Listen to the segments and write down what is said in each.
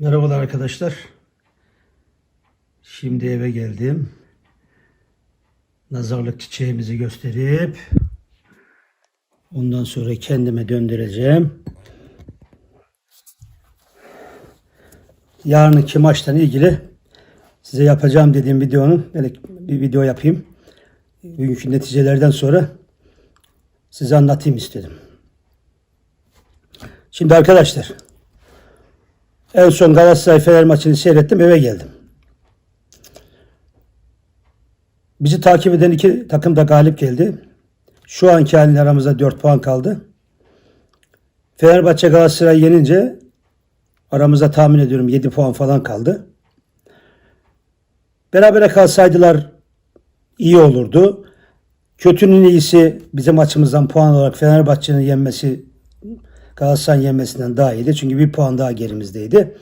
Merhabalar arkadaşlar. Şimdi eve geldim. Nazarlık çiçeğimizi gösterip ondan sonra kendime döndüreceğim. Yarınki maçtan ilgili size yapacağım dediğim videonun böyle bir video yapayım. Bugünkü neticelerden sonra size anlatayım istedim. Şimdi arkadaşlar en son Galatasaray Fener maçını seyrettim eve geldim. Bizi takip eden iki takım da galip geldi. Şu anki halinde aramızda 4 puan kaldı. Fenerbahçe Galatasaray yenince aramızda tahmin ediyorum 7 puan falan kaldı. Berabere kalsaydılar iyi olurdu. Kötünün iyisi bizim açımızdan puan olarak Fenerbahçe'nin yenmesi Galatasaray'ın yenmesinden daha iyiydi. Çünkü bir puan daha gerimizdeydi.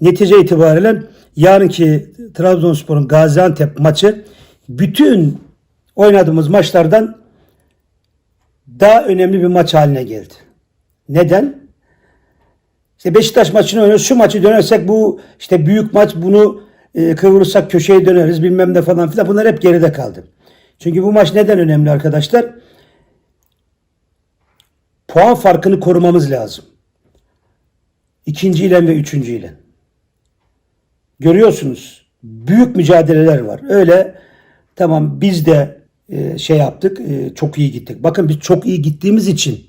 Netice itibariyle yarınki Trabzonspor'un Gaziantep maçı bütün oynadığımız maçlardan daha önemli bir maç haline geldi. Neden? İşte Beşiktaş maçını oynuyoruz. Şu maçı dönersek bu işte büyük maç bunu e, kıvırırsak köşeye döneriz bilmem ne falan filan. Bunlar hep geride kaldı. Çünkü bu maç neden önemli arkadaşlar? Puan farkını korumamız lazım. İkinci ile ve üçüncü ile. Görüyorsunuz büyük mücadeleler var. Öyle tamam biz de e, şey yaptık e, çok iyi gittik. Bakın biz çok iyi gittiğimiz için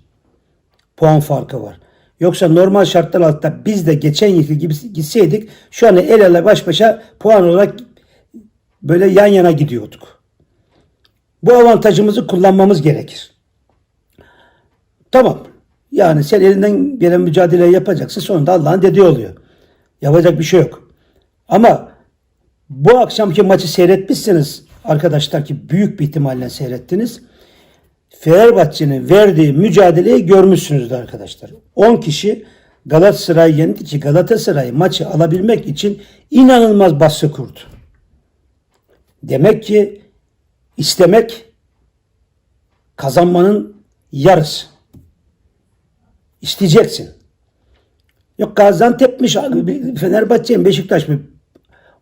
puan farkı var. Yoksa normal şartlar altında biz de geçen yılki gibi gitseydik şu an el ele baş başa puan olarak böyle yan yana gidiyorduk. Bu avantajımızı kullanmamız gerekir. Tamam. Yani sen elinden gelen mücadeleyi yapacaksın. Sonunda Allah'ın dediği oluyor. Yapacak bir şey yok. Ama bu akşamki maçı seyretmişsiniz arkadaşlar ki büyük bir ihtimalle seyrettiniz. Fenerbahçe'nin verdiği mücadeleyi görmüşsünüzdür arkadaşlar. 10 kişi Galatasaray yendi ki Galatasaray maçı alabilmek için inanılmaz baskı kurdu. Demek ki istemek kazanmanın yarısı. İsteyeceksin. Yok Gaziantep'miş, Fenerbahçe mi, Beşiktaş mı?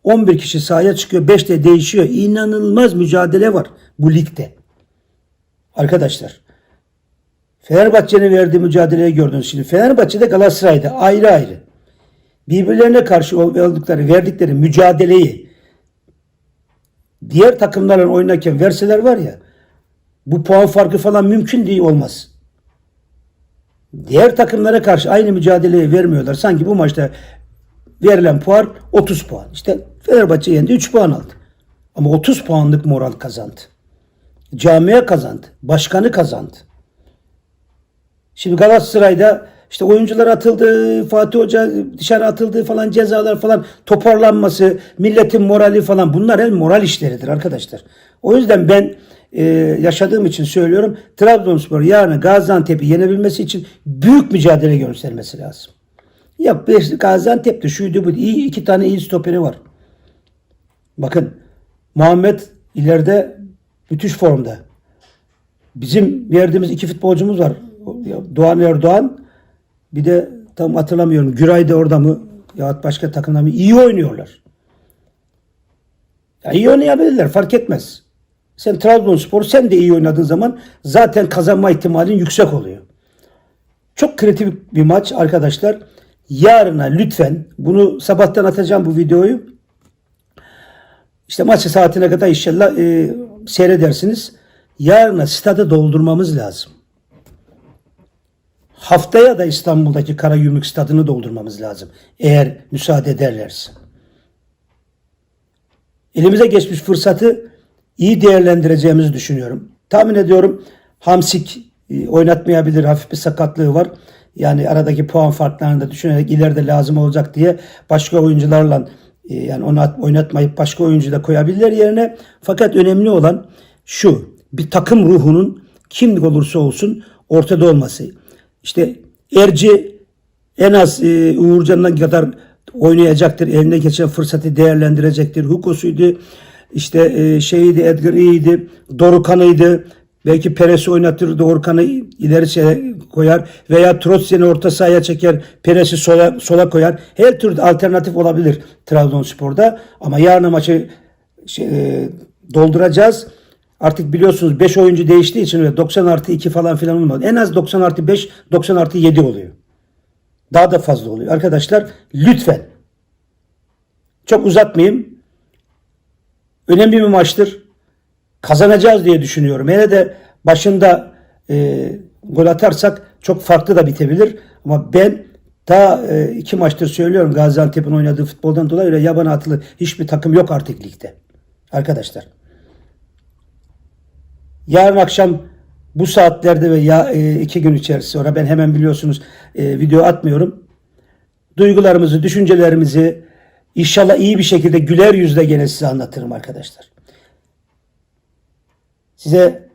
11 kişi sahaya çıkıyor, 5 de değişiyor. İnanılmaz mücadele var bu ligde. Arkadaşlar, Fenerbahçe'nin verdiği mücadeleyi gördünüz. Şimdi Fenerbahçe'de Galatasaray'da ayrı ayrı. Birbirlerine karşı oldukları, verdikleri mücadeleyi diğer takımların oynarken verseler var ya bu puan farkı falan mümkün değil olmaz. Diğer takımlara karşı aynı mücadeleyi vermiyorlar. Sanki bu maçta verilen puan 30 puan. İşte Fenerbahçe yendi 3 puan aldı. Ama 30 puanlık moral kazandı. Camiye kazandı. Başkanı kazandı. Şimdi Galatasaray'da işte oyuncular atıldı, Fatih Hoca dışarı atıldı falan cezalar falan toparlanması, milletin morali falan bunlar hem moral işleridir arkadaşlar. O yüzden ben e, yaşadığım için söylüyorum. Trabzonspor yarın Gaziantep'i yenebilmesi için büyük mücadele göstermesi lazım. Ya Gaziantep'te şuydu bu iyi iki tane iyi stoperi var. Bakın Muhammed ileride müthiş formda. Bizim verdiğimiz iki futbolcumuz var. Doğan Erdoğan bir de tam hatırlamıyorum. Güray da orada mı? Ya başka takımda mı? İyi oynuyorlar. Ya iyi oynayabilirler fark etmez. Sen Trabzonspor sen de iyi oynadığın zaman zaten kazanma ihtimalin yüksek oluyor. Çok kritik bir maç arkadaşlar. Yarına lütfen bunu sabahtan atacağım bu videoyu. İşte maçı saatine kadar inşallah e, seyredersiniz. Yarına stadı doldurmamız lazım. Haftaya da İstanbul'daki Karagümrük stadını doldurmamız lazım. Eğer müsaade ederlerse. Elimize geçmiş fırsatı iyi değerlendireceğimizi düşünüyorum. Tahmin ediyorum Hamsik e, oynatmayabilir. Hafif bir sakatlığı var. Yani aradaki puan farklarını da düşünerek ileride lazım olacak diye başka oyuncularla e, yani onu oynatmayıp başka oyuncu da koyabilirler yerine. Fakat önemli olan şu bir takım ruhunun kim olursa olsun ortada olması. İşte Erci en az e, Uğurcan'dan kadar oynayacaktır. Eline geçen fırsatı değerlendirecektir. Hukusuydu. İşte e, şeydi Edgar iyiydi. Dorukan'ıydı. Belki Peres'i oynatır, Doğurkan'ı ileri koyar veya Trotsyen'i orta sahaya çeker, Peres'i sola, sola koyar. Her türlü alternatif olabilir Trabzonspor'da. Ama yarın maçı şey, e, dolduracağız. Artık biliyorsunuz 5 oyuncu değiştiği için öyle 90 artı 2 falan filan olmadı. En az 90 artı 5, 90 artı 7 oluyor. Daha da fazla oluyor. Arkadaşlar lütfen çok uzatmayayım. Önemli bir maçtır. Kazanacağız diye düşünüyorum. Hele de başında e, gol atarsak çok farklı da bitebilir. Ama ben daha e, iki maçtır söylüyorum Gaziantep'in oynadığı futboldan dolayı öyle yabana atılı hiçbir takım yok artık ligde. Arkadaşlar. Yarın akşam bu saatlerde ve ya e, iki gün içerisinde sonra ben hemen biliyorsunuz e, video atmıyorum. Duygularımızı, düşüncelerimizi inşallah iyi bir şekilde güler yüzle gene size anlatırım arkadaşlar. Size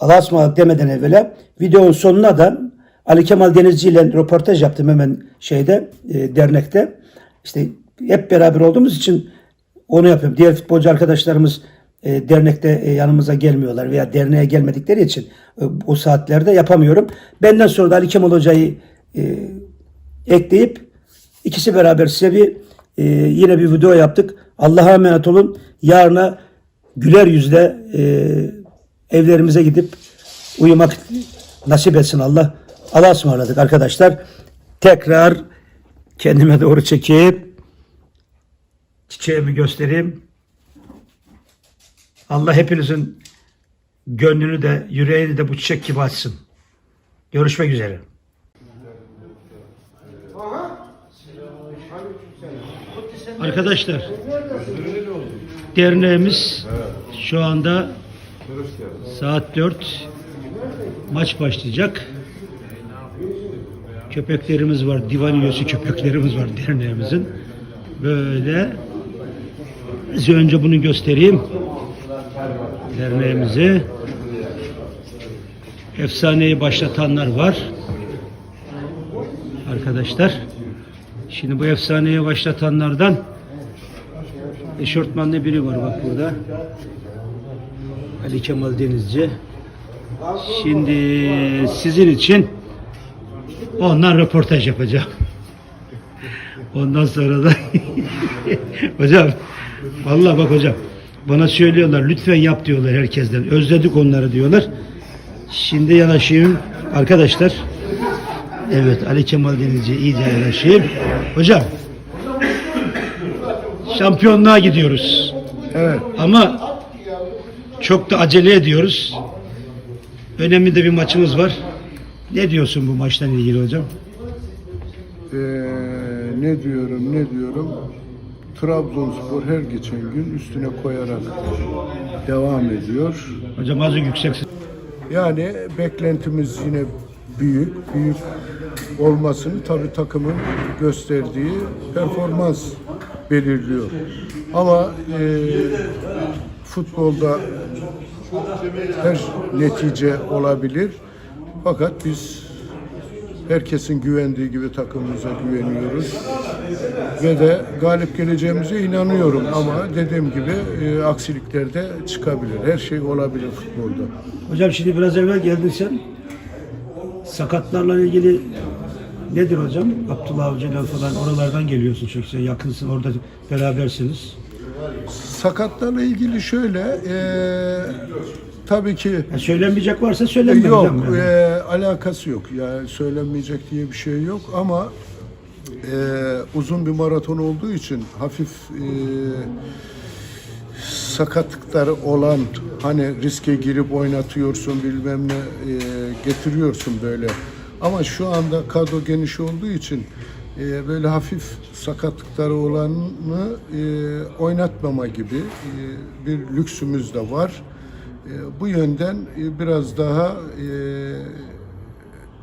Allah'a ısmarladık demeden evvela videonun sonuna da Ali Kemal Denizci ile röportaj yaptım hemen şeyde e, dernekte. İşte hep beraber olduğumuz için onu yapıyorum. Diğer futbolcu arkadaşlarımız e, dernekte e, yanımıza gelmiyorlar veya derneğe gelmedikleri için e, o saatlerde yapamıyorum. Benden sonra da Ali Kemal Hoca'yı e, ekleyip ikisi beraber size bir e, yine bir video yaptık. Allah'a emanet olun. Yarına güler yüzle e, evlerimize gidip uyumak nasip etsin Allah. Allah'a ısmarladık arkadaşlar. Tekrar kendime doğru çekip çiçeğimi göstereyim. Allah hepinizin gönlünü de yüreğini de bu çiçek gibi açsın. Görüşmek üzere. Arkadaşlar derneğimiz şu anda saat 4 maç başlayacak. Köpeklerimiz var. Divan üyesi köpeklerimiz var derneğimizin. Böyle size önce bunu göstereyim. Derneğimizi efsaneyi başlatanlar var. Arkadaşlar. Şimdi bu efsaneyi başlatanlardan eşortmanlı biri var bak burada. Ali Kemal Denizci. Şimdi sizin için ondan röportaj yapacağım. Ondan sonra da hocam vallahi bak hocam bana söylüyorlar lütfen yap diyorlar herkesten. Özledik onları diyorlar. Şimdi yanaşayım arkadaşlar. Evet Ali Kemal Denizci iyice yanaşayım. Hocam şampiyonluğa gidiyoruz. Evet. Ama çok da acele ediyoruz. Önemli de bir maçımız var. Ne diyorsun bu maçtan ilgili hocam? Ee, ne diyorum ne diyorum Trabzonspor her geçen gün üstüne koyarak devam ediyor. Hocam azıcık yüksek. Yani beklentimiz yine büyük. Büyük olmasını tabii takımın gösterdiği performans belirliyor. Ama e, futbolda her netice olabilir. Fakat biz herkesin güvendiği gibi takımımıza güveniyoruz. Ve de galip geleceğimize inanıyorum ama dediğim gibi e, aksilikler de çıkabilir. Her şey olabilir futbolda. Hocam şimdi biraz evvel geldin sen. Sakatlarla ilgili nedir hocam? Abdullah Avcı'dan falan oralardan geliyorsun çünkü sen yakınsın orada berabersiniz. Sakatlarla ilgili şöyle, e, tabii ki Ya söylenmeyecek varsa söylenme yok, yani. e, alakası yok. Yani söylenmeyecek diye bir şey yok ama e, uzun bir maraton olduğu için hafif e, sakatlıkları olan hani riske girip oynatıyorsun bilmem ne e, getiriyorsun böyle. Ama şu anda kadro geniş olduğu için e, böyle hafif sakatlıkları olanı e, oynatmama gibi e, bir lüksümüz de var. E, bu yönden e, biraz daha e,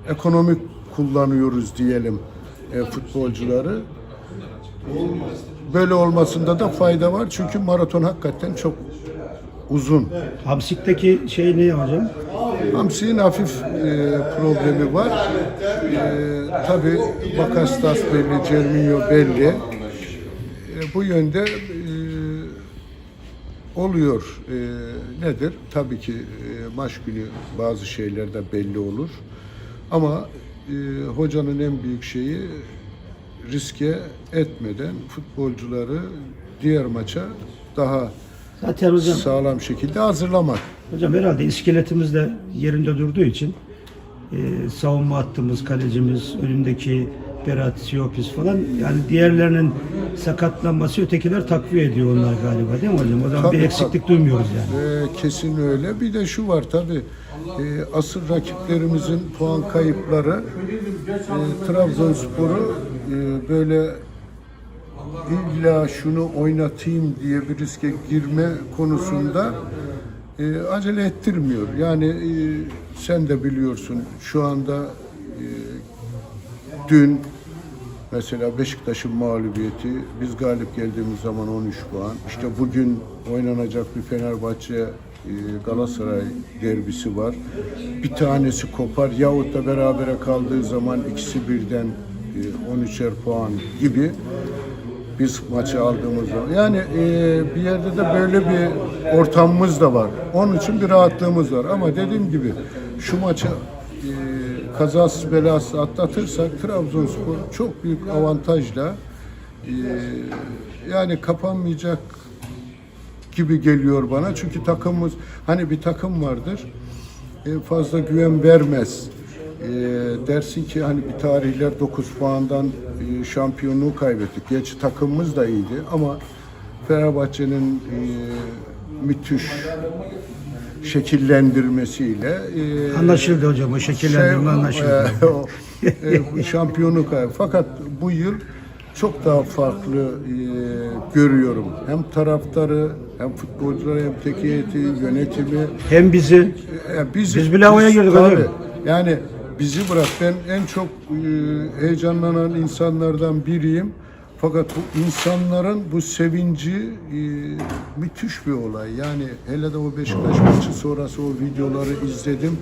ekonomik kullanıyoruz diyelim e, futbolcuları. Böyle olmasında da fayda var çünkü maraton hakikaten çok uzun. Hamsik'teki şey ne hocam? Hamsi'nin hafif e, problemi var. E, Tabi Bakastas belli, Cerminho belli. E, bu yönde e, oluyor. E, nedir? Tabii ki e, maç günü bazı şeyler de belli olur. Ama e, hocanın en büyük şeyi riske etmeden futbolcuları diğer maça daha Zaten hocam sağlam şekilde hazırlamak. Hocam herhalde iskeletimiz de yerinde durduğu için e, savunma hattımız, kalecimiz, önündeki Berat, Siopis falan yani diğerlerinin sakatlanması ötekiler takviye ediyor onlar galiba değil mi hocam? O zaman Tabii, bir eksiklik duymuyoruz yani. Ee, kesin öyle. Bir de şu var tabi asıl rakiplerimizin puan kayıpları e, Trabzonspor'u e, böyle illa şunu oynatayım diye bir riske girme konusunda e, acele ettirmiyor. Yani e, sen de biliyorsun şu anda e, dün Mesela Beşiktaş'ın mağlubiyeti, biz galip geldiğimiz zaman 13 puan. İşte bugün oynanacak bir Fenerbahçe e, Galatasaray derbisi var. Bir tanesi kopar yahut da berabere kaldığı zaman ikisi birden 13'er puan gibi biz maçı aldığımız zaman. Yani e, bir yerde de böyle bir ortamımız da var. Onun için bir rahatlığımız var. Ama dediğim gibi şu maçı e, kazasız belasız atlatırsak Trabzonspor çok büyük avantajla e, yani kapanmayacak gibi geliyor bana. Çünkü takımımız hani bir takım vardır e, fazla güven vermez. E, dersin ki hani bir tarihler 9 puandan e, şampiyonluğu kaybettik. Gerçi takımımız da iyiydi ama Fenerbahçe'nin e, müthiş şekillendirmesiyle e, Anlaşıldı hocam o şekillendirme anlaşıldı. e, o, e, şampiyonluk Fakat bu yıl çok daha farklı e, görüyorum. Hem taraftarı, hem futbolcuları, hem tek heyeti, yönetimi. Hem bizi E, bizi- Biz bile havaya girdik. Yani bizi bırak ben en çok e, heyecanlanan insanlardan biriyim. Fakat bu insanların bu sevinci e, müthiş bir olay. Yani hele de o Beşiktaş maçı sonrası o videoları izledim.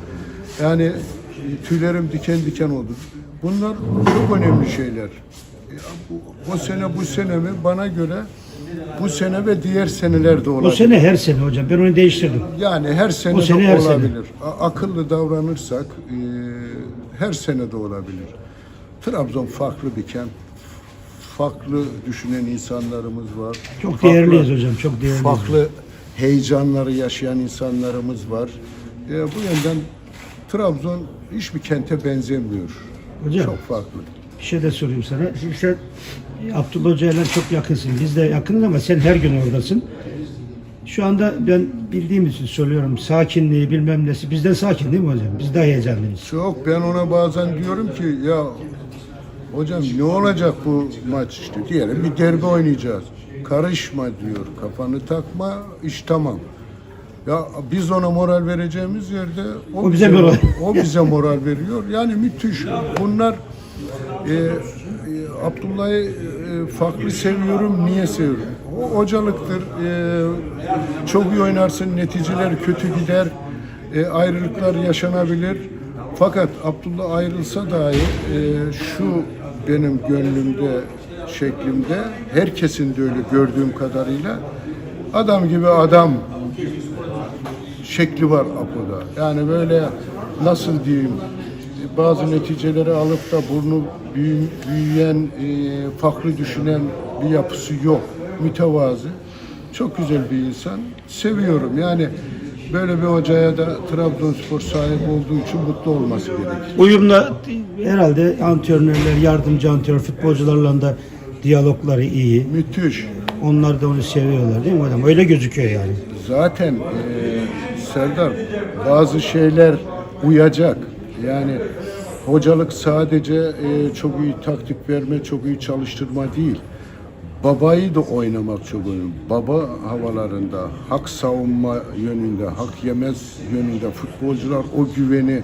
Yani e, tüylerim diken diken oldu. Bunlar çok önemli şeyler. E, bu, o sene bu sene mi? Bana göre bu sene ve diğer senelerde olabilir. bu sene her sene hocam ben onu değiştirdim. Yani her sene Bu de sene her sene. olabilir. A- Akıllı davranırsak e, her sene de olabilir. Trabzon farklı bir kent. Farklı düşünen insanlarımız var. Çok Farklı- değerliyiz hocam çok değerliyiz. Farklı heyecanları yaşayan insanlarımız var. E, bu yönden Trabzon hiçbir kente benzemiyor. Hocam. Çok farklı. Bir şey de sorayım sana. Şimdi sen Abdullah Hoca ile çok yakınsın. Biz de yakınız ama sen her gün oradasın. Şu anda ben bildiğim için söylüyorum. Sakinliği bilmem nesi. Bizden sakin değil mi hocam? Biz daha heyecanlıyız. Çok ben ona bazen diyorum ki ya hocam ne olacak bu maç işte diyelim bir derbi oynayacağız. Karışma diyor kafanı takma iş tamam. Ya biz ona moral vereceğimiz yerde o, O bize moral. o bize moral veriyor. Yani müthiş. Bunlar e, e, Abdullah'ı e, farklı seviyorum. Niye seviyorum? O hocalıktır. E, çok iyi oynarsın. Neticeler kötü gider. E, ayrılıklar yaşanabilir. Fakat Abdullah ayrılsa dahi e, şu benim gönlümde şeklimde herkesin de öyle gördüğüm kadarıyla adam gibi adam şekli var Apo'da. Yani böyle nasıl diyeyim bazı neticeleri alıp da burnu büyü- büyüyen, e, farklı düşünen bir yapısı yok. Mütevazı. Çok güzel bir insan. Seviyorum. Yani böyle bir hocaya da Trabzonspor sahip olduğu için mutlu olması gerekir. Uyumla herhalde antrenörler, yardımcı antrenör, futbolcularla da diyalogları iyi. Müthiş. Onlar da onu seviyorlar değil mi hocam? Öyle gözüküyor yani. Zaten e, Serdar bazı şeyler uyacak. Yani hocalık sadece e, çok iyi taktik verme, çok iyi çalıştırma değil. Babayı da oynamak çok önemli. Baba havalarında, hak savunma yönünde, hak yemez yönünde futbolcular o güveni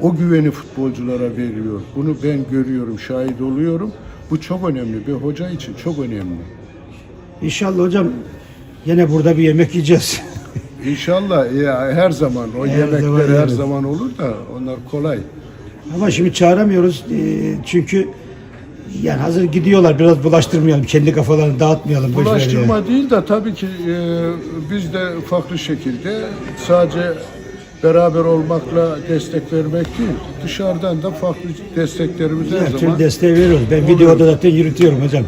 o güveni futbolculara veriyor. Bunu ben görüyorum, şahit oluyorum. Bu çok önemli. Bir hoca için çok önemli. İnşallah hocam yine burada bir yemek yiyeceğiz. İnşallah ya her zaman o Her yemekler zaman her yeriz. zaman olur da onlar kolay. Ama şimdi çağıramıyoruz Ee, çünkü Yani hazır gidiyorlar biraz bulaştırmayalım. Kendi kafalarını dağıtmayalım. ver yani. Bulaştırma değil de tabii ki e, biz de farklı şekilde sadece beraber olmakla destek vermek değil. Dışarıdan da farklı desteklerimiz her Her zaman desteği veriyoruz. Ben videoda zaten yürütüyorum hocam.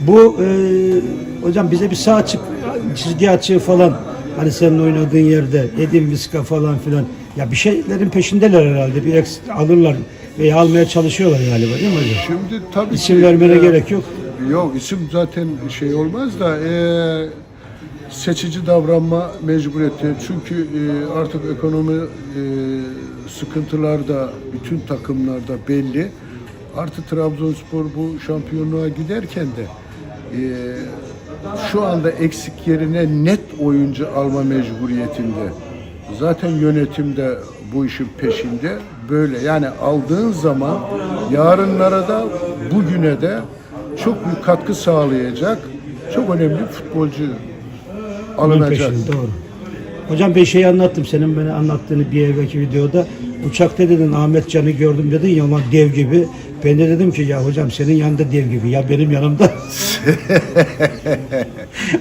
Bu e, hocam bize bir sağ açık çizgi açığı falan hani senin oynadığın yerde Edin Viska falan filan ya bir şeylerin peşindeler herhalde bir alırlar veya almaya çalışıyorlar galiba değil mi hocam? Şimdi tabii İsim ki, vermene e, gerek yok. Yok isim zaten şey olmaz da e, seçici davranma mecburiyeti. Çünkü e, artık ekonomi e, sıkıntılar da bütün takımlarda belli. Artı Trabzonspor bu şampiyonluğa giderken de e, şu anda eksik yerine net oyuncu alma mecburiyetinde. Zaten yönetim de bu işin peşinde. Böyle yani aldığın zaman yarınlara da bugüne de çok büyük katkı sağlayacak çok önemli bir futbolcu alınacak. doğru. Hocam ben şeyi anlattım senin bana anlattığını bir evvelki videoda. Uçakta dedin Ahmet Can'ı gördüm dedin ya ama dev gibi. Ben de dedim ki ya hocam senin yanında dev gibi ya benim yanımda.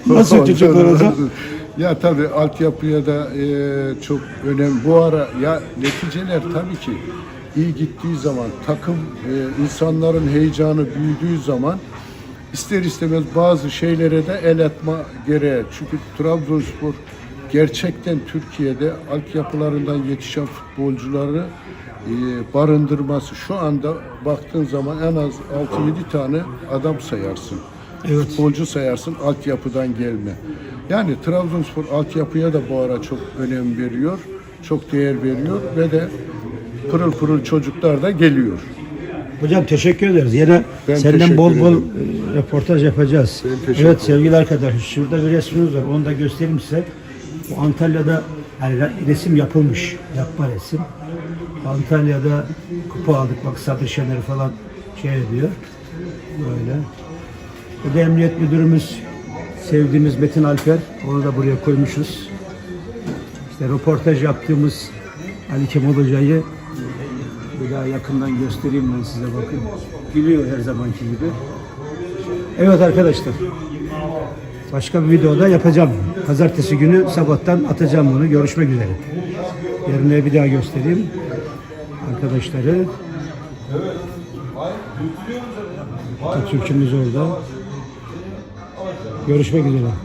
Nasıl çocuklar hocam? Ya tabii altyapıya da e, çok önemli. Bu ara ya neticeler tabii ki iyi gittiği zaman takım e, insanların heyecanı büyüdüğü zaman ister istemez bazı şeylere de el atma gereği. Çünkü Trabzonspor gerçekten Türkiye'de altyapılarından yetişen futbolcuları e, barındırması şu anda baktığın zaman en az 6-7 tane adam sayarsın. Evet. Futbolcu sayarsın altyapıdan gelme. Yani Trabzonspor altyapıya da bu ara çok önem veriyor. Çok değer veriyor ve de pırıl pırıl çocuklar da geliyor. Hocam teşekkür ederiz. Yine Ben senden bol bol ederim. e, röportaj yapacağız. Evet sevgili arkadaşlar şurada bir resmimiz var. Onu da göstereyim size. Bu Antalya'da yani re- resim yapılmış. Yapma resim. Antalya'da kupa aldık. Bak Sadır Şener falan şey ediyor. Böyle. Bu da emniyet müdürümüz sevdiğimiz Metin Alper. Onu da buraya koymuşuz. İşte röportaj yaptığımız Ali Kemal Hoca'yı bir daha yakından göstereyim ben size bakın. Gülüyor her zamanki gibi. Evet arkadaşlar. Başka bir videoda yapacağım. Pazartesi günü sabahtan atacağım bunu. Görüşmek üzere. Yerine bir daha göstereyim. Arkadaşları. Atatürk'ümüz orada. Görüşmek üzere.